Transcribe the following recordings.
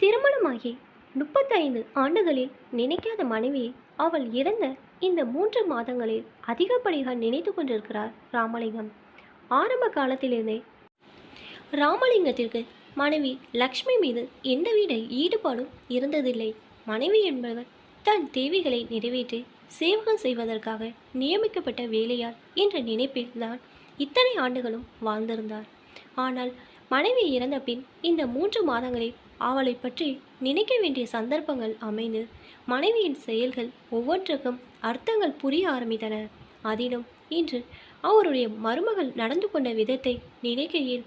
திருமணமாகி முப்பத்தைந்து ஆண்டுகளில் நினைக்காத மனைவியை அவள் இறந்த இந்த மூன்று மாதங்களில் அதிகப்படியாக நினைத்து கொண்டிருக்கிறார் ராமலிங்கம். ஆரம்ப காலத்திலிருந்தே ராமலிங்கத்திற்கு மனைவி லக்ஷ்மி மீது எந்தவித ஈடுபாடும் இருந்ததில்லை. மனைவி என்பவர் தன் தேவைகளை நிறைவேற்றி சேவகம் செய்வதற்காக நியமிக்கப்பட்ட வேலையார் என்ற நினைப்பில் தான் இத்தனை ஆண்டுகளும் வாழ்ந்திருந்தார். ஆனால் மனைவி இறந்த பின் இந்த மூன்று மாதங்களில் அவளை பற்றி நினைக்க வேண்டிய சந்தர்ப்பங்கள் அமைந்து மனைவியின் செயல்கள் ஒவ்வொன்றுக்கும் அர்த்தங்கள் புரிய ஆரம்பித்தன. அதிலும் இன்று அவருடைய மருமகள் நடந்து கொண்ட விதத்தை நினைக்கையில்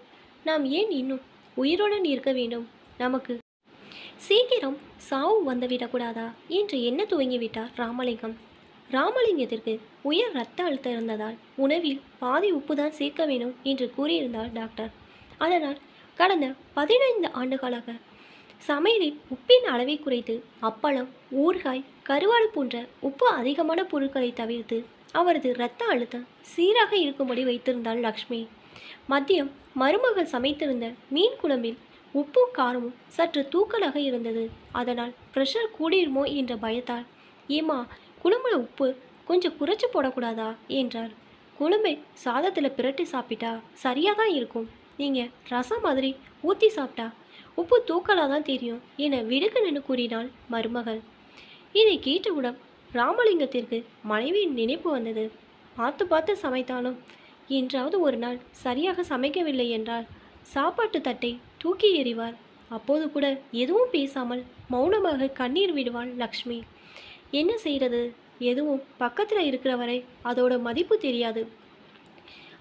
நாம் ஏன் இன்னும் உயிருடன் இருக்க வேண்டும்? நமக்கு சீக்கிரம் சாவு வந்துவிடக்கூடாதா? என்று என்ன துவங்கிவிட்டார் ராமலிங்கம்? ராமலிங்கத்திற்கு உயர் இரத்த அழுத்தம் இருந்ததால் உணவில் பாதி உப்பு தான் சேர்க்க வேண்டும் என்று கூறியிருந்தார் டாக்டர். அதனால் கடந்த பதினைந்து ஆண்டுகளாக சமையலில் உப்பின் அளவை குறைத்து அப்பளம் ஊறுகாய் கருவாடு போன்ற உப்பு அதிகமான பொருட்களை தவிர்த்து அவரது இரத்த அழுத்தம் சீராக இருக்கும்படி வைத்திருந்தாள் லக்ஷ்மி. மதியம் மருமகள் சமைத்திருந்த மீன் குழம்பில் உப்பும் காரமும் சற்று தூக்கலாக இருந்தது. அதனால் ப்ரெஷர் கூடிருமோ என்ற பயத்தால் ஏமா குழம்புல உப்பு கொஞ்சம் குறைச்சி போடக்கூடாதா? என்றார். குழம்பை சாதத்தில் பிரட்டி சாப்பிட்டா சரியாக தான் இருக்கும். நீங்கள் ரசம் மாதிரி ஊற்றி சாப்பிட்டா உப்பு தூக்கலாக தான் தெரியும் என விடுக்கணுன்னு கூறினாள் மருமகள். இதை கேட்டவுடன் ராமலிங்கத்திற்கு மனைவியின் நினைப்பு வந்தது. பார்த்து பார்த்து சமைத்தாலும் என்றாவது ஒரு நாள் சரியாக சமைக்கவில்லை என்றால் சாப்பாட்டு தட்டை தூக்கி எறிவார். அப்போது கூட எதுவும் பேசாமல் மௌனமாக கண்ணீர் விடுவாள் லக்ஷ்மி. என்ன செய்கிறது எதுவும் பக்கத்தில் இருக்கிறவரை அதோட மதிப்பு தெரியாது.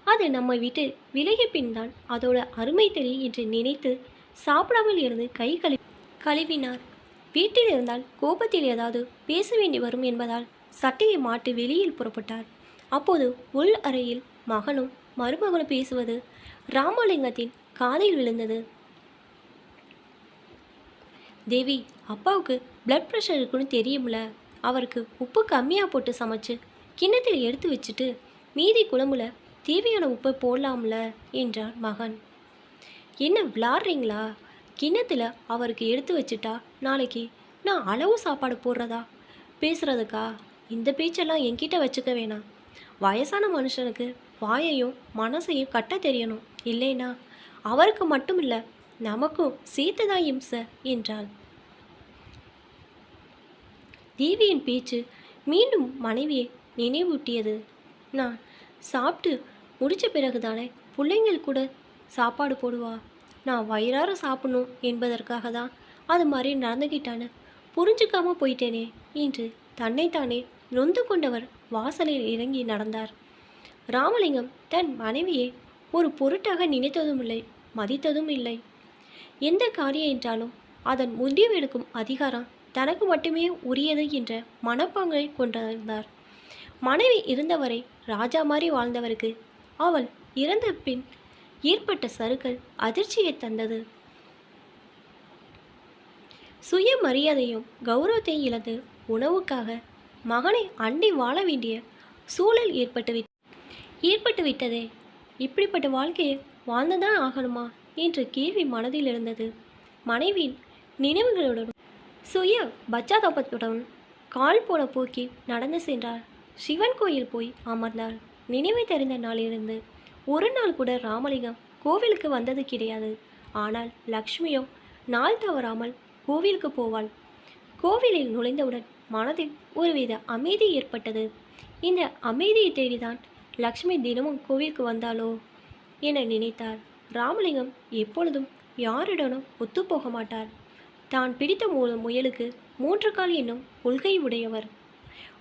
அது நம்ம விட்டு விலகிய பின் தான் அதோட அருமை தெரியும் என்று நினைத்து சாப்பிடாமல் இருந்து கை கழு கழுவினார். வீட்டில் இருந்தால் கோபத்தில் ஏதாவது பேச வேண்டி வரும் என்பதால் சட்டையை மாட்டி வெளியில் புறப்பட்டார். அப்போது உள் அறையில் மகனும் மருமகளும் பேசுவது ராமலிங்கத்தின் காதில் விழுந்தது. தேவி அப்பாவுக்கு பிளட் ப்ரெஷர் இருக்குன்னு தெரியும்ல. அவருக்கு உப்பு கம்மியாக போட்டு சமைச்சு கிண்ணத்தில் எடுத்து வச்சுட்டு மீதி குழம்புல தேவையான உப்பை போடலாம்ல என்றான் மகன். என்ன விளாட்றீங்களா? கிண்ணத்தில் அவருக்கு எடுத்து வச்சுட்டா நாளைக்கு நான் அளவு சாப்பாடு போடுறதா? பேசுகிறதுக்கா இந்த பேச்செல்லாம் என்கிட்ட வச்சுக்க வேணாம். வயசான மனுஷனுக்கு வாயையும் மனசையும் கட்ட தெரியணும் இல்லைனா அவருக்கு மட்டும் இல்லை நமக்கும் சேர்த்து இம்ச என்றாள். தேவியின் பேச்சு மீண்டும் மனைவியை நினைவூட்டியது. நான் சாப்பிட்டு முடிச்ச பிறகுதானே பிள்ளைங்கள் கூட சாப்பாடு போடுவா? நான் வயிறார சாப்பிடணும் என்பதற்காக தான் அது மாதிரி நடந்துக்கிட்டான்னு புரிஞ்சுக்காம போயிட்டேனே என்று தன்னைத்தானே நொந்து கொண்டவர் வாசலில் இறங்கி நடந்தார். ராமலிங்கம் தன் மனைவியை ஒரு பொருட்டாக நினைத்ததும் இல்லை மதித்ததும் இல்லை. எந்த காரியம் என்றாலும் அதன் முடிவெடுக்கும் அதிகாரம் தனக்கு மட்டுமே உரியது என்ற மனப்பாங்கை கொண்டிருந்தார். மனைவி இருந்தவரை ராஜா மாதிரி வாழ்ந்தவருக்கு அவள் இறந்த பின் ஏற்பட்ட சறுக்கல் அதிர்ச்சியை தந்தது. சுயமரியாதையும் கௌரவத்தையும் இழந்து உணவுக்காக மகனை அண்டி வாழ வேண்டிய சூழல் ஏற்பட்டுவிட் ஏற்பட்டுவிட்டதே ஏற்பட்டு விட்டதே. இப்படிப்பட்ட வாழ்க்கையை வாழ்ந்துதான் ஆகணுமா என்ற கேள்வி மனதில் இருந்தது. மனைவியின் நினைவுகளுடன் சுய பச்சாதாபத்துடன் கால் போல போக்கி நடந்து சென்றார் சிவன் கோயில் போய் அமர்ந்தாள் நினைவை தெரிந்த நாளிலிருந்து ஒரு நாள் கூட ராமலிங்கம் கோவிலுக்கு வந்தது கிடையாது. ஆனால் லக்ஷ்மியோ நாள் தவறாமல் கோவிலுக்கு போவாள். கோவிலில் நுழைந்தவுடன் மனதில் ஒருவித அமைதி ஏற்பட்டது. இந்த அமைதியை தேடிதான் லக்ஷ்மி தினமும் கோவிலுக்கு வந்தாளோ என நினைத்தார். ராமலிங்கம் எப்பொழுதும் யாரிடனும் ஒத்துப்போக மாட்டார். தான் பிடித்த முயலுக்கு மூன்று கால் என்னும் கொள்கை உடையவர்.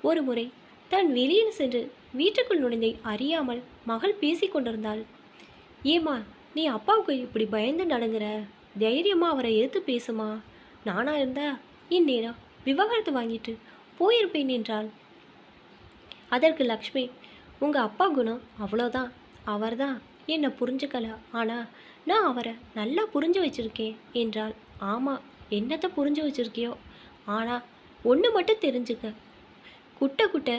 ஒரு முறை தான் வெளியில் சென்று வீட்டுக்குள் நுழைந்தை அறியாமல் மகள் பேசி கொண்டிருந்தாள். ஏம்மா நீ அப்பாவுக்கு இப்படி பயந்து நடங்குற தைரியமாக அவரை எதிர்த்து பேசுமா? நானா இருந்தா இந்நேரம் விவகாரத்தை வாங்கிட்டு போயிருப்பேன் என்றாள். அதற்கு லக்ஷ்மி உங்கள் அப்பா குணம் அவ்வளோதான் அவர்தான் என்னை புரிஞ்சுக்கல. ஆனால் நான் அவரை நல்லா புரிஞ்சு வச்சுருக்கேன் என்றாள். ஆமாம் என்னத்தை புரிஞ்சு வச்சுருக்கியோ? ஆனால் ஒன்று மட்டும் தெரிஞ்சுக்க. குட்ட குட்ட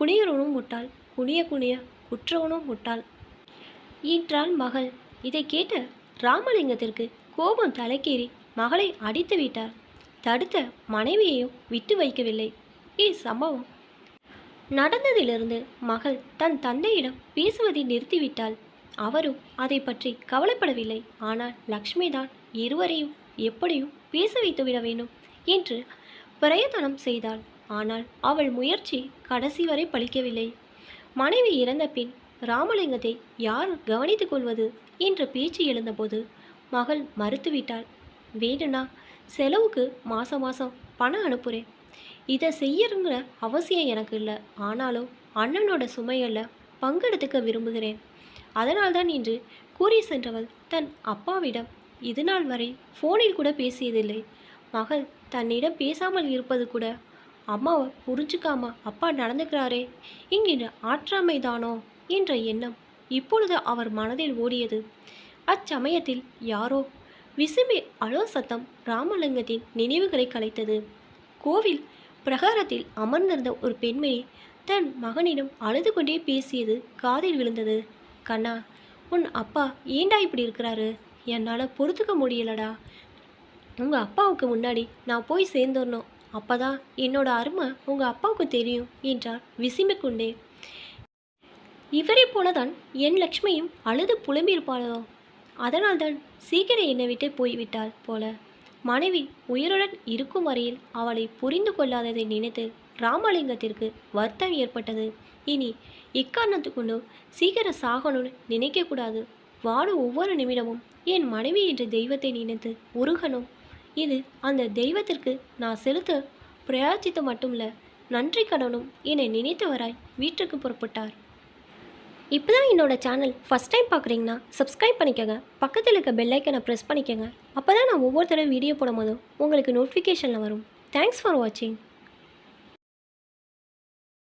குனியறவனும் முட்டாள் குனிய குனிய குற்றவனும் முட்டாள். ஈன்றாள் மகள். இதை கேட்ட ராமலிங்கத்திற்கு கோபம் தலைக்கேறி மகளை அடித்து விட்டார். தடுத்த மனைவியையும் விட்டு வைக்கவில்லை. இச்சம்பவம் நடந்ததிலிருந்து மகள் தன் தந்தையிடம் பேசுவதை நிறுத்திவிட்டாள் அவரும் அதை பற்றி கவலைப்படவில்லை. ஆனால் லக்ஷ்மி தான் இருவரையும் எப்படியும் பேச வைத்துவிட வேண்டும் என்று பிரயத்தனம் செய்தாள். ஆனால் அவள் முயற்சி கடைசி வரை பலிக்கவில்லை மனைவி இறந்த பின் ராமலிங்கத்தை யார் கவனித்துக் கொள்வது? என்ற பேச்சு எழுந்தபோது மகள் மறுத்துவிட்டாள். வேணுனா செலவுக்கு மாதம் மாதம் பணம் அனுப்புகிறேன் இதை செய்யறங்கிற அவசியம் எனக்கு இல்லை. ஆனாலும் அண்ணனோட சுமையில் பங்கெடுத்துக்க விரும்புகிறேன். அதனால்தான் இன்று கூறி சென்றவள் தன் அப்பாவிடம் இதுநாள் வரை ஃபோனில் கூட பேசியதில்லை. மகள் தன்னிடம் பேசாமல் இருப்பது கூட அம்மாவை புரிஞ்சுக்காம அப்பா நடந்துக்கிறாரே இங்கின ஆற்றாமைதானோ என்ற எண்ணம் இப்பொழுது அவர் மனதில் ஓடியது. அச்சமயத்தில் யாரோ விசும்பி அழோ சத்தம் ராமலிங்கத்தின் நினைவுகளை கலைத்தது. கோவில் பிரகாரத்தில் அமர்ந்திருந்த ஒரு பெண்மணி தன் மகனிடம் அழுது கொண்டே பேசியது காதில் விழுந்தது. கண்ணா உன் அப்பா ஏண்டா இப்படி இருக்கிறாரு? என்னால் பொறுத்துக்க முடியலடா. உங்கள் அப்பாவுக்கு முன்னாடி நான் போய் சேர்ந்துடணும் அப்பதான் என்னோட அருமை உங்கள் அப்பாவுக்கு தெரியும் என்றார் விசும்பிக் கொண்டே இவரை போலதான் என் லக்ஷ்மியும் அழுது புலம்பியிருப்பாளோ? அதனால்தான் சீக்கிரம் என்னை விட்டு போய்விட்டாள் போல. மனைவி உயிருடன் இருக்கும் வரையில் அவளை புரிந்து கொள்ளாததை நினைத்து ராமலிங்கத்திற்கு வருத்தம் ஏற்பட்டது. இனி இக்காரணத்துக்குண்டும் சீக்கிரம் சாகணும்னு நினைக்கக்கூடாது. வாடும் ஒவ்வொரு நிமிடமும் என் மனைவி என்ற தெய்வத்தை நினைத்து உருகணும். இது அந்த தெய்வத்திற்கு நான் செலுத்த பிரயாச்சித்த மட்டுமில்ல. நன்றி கடனும் என்னை நினைத்தவராய் வீட்டுக்கு புறப்பட்டார். இப்போ தான் என்னோடய சேனல் ஃபஸ்ட் டைம் பார்க்குறீங்கன்னா சப்ஸ்கிரைப் பண்ணிக்கோங்க. பக்கத்தில் இருக்க பெல்லைக்கனை ப்ரெஸ் பண்ணிக்கோங்க. அப்போ தான் நான் ஒவ்வொரு தடவை வீடியோ போடும்போதும் உங்களுக்கு நோட்டிஃபிகேஷனில் வரும். தேங்க்ஸ் ஃபார் வாட்சிங்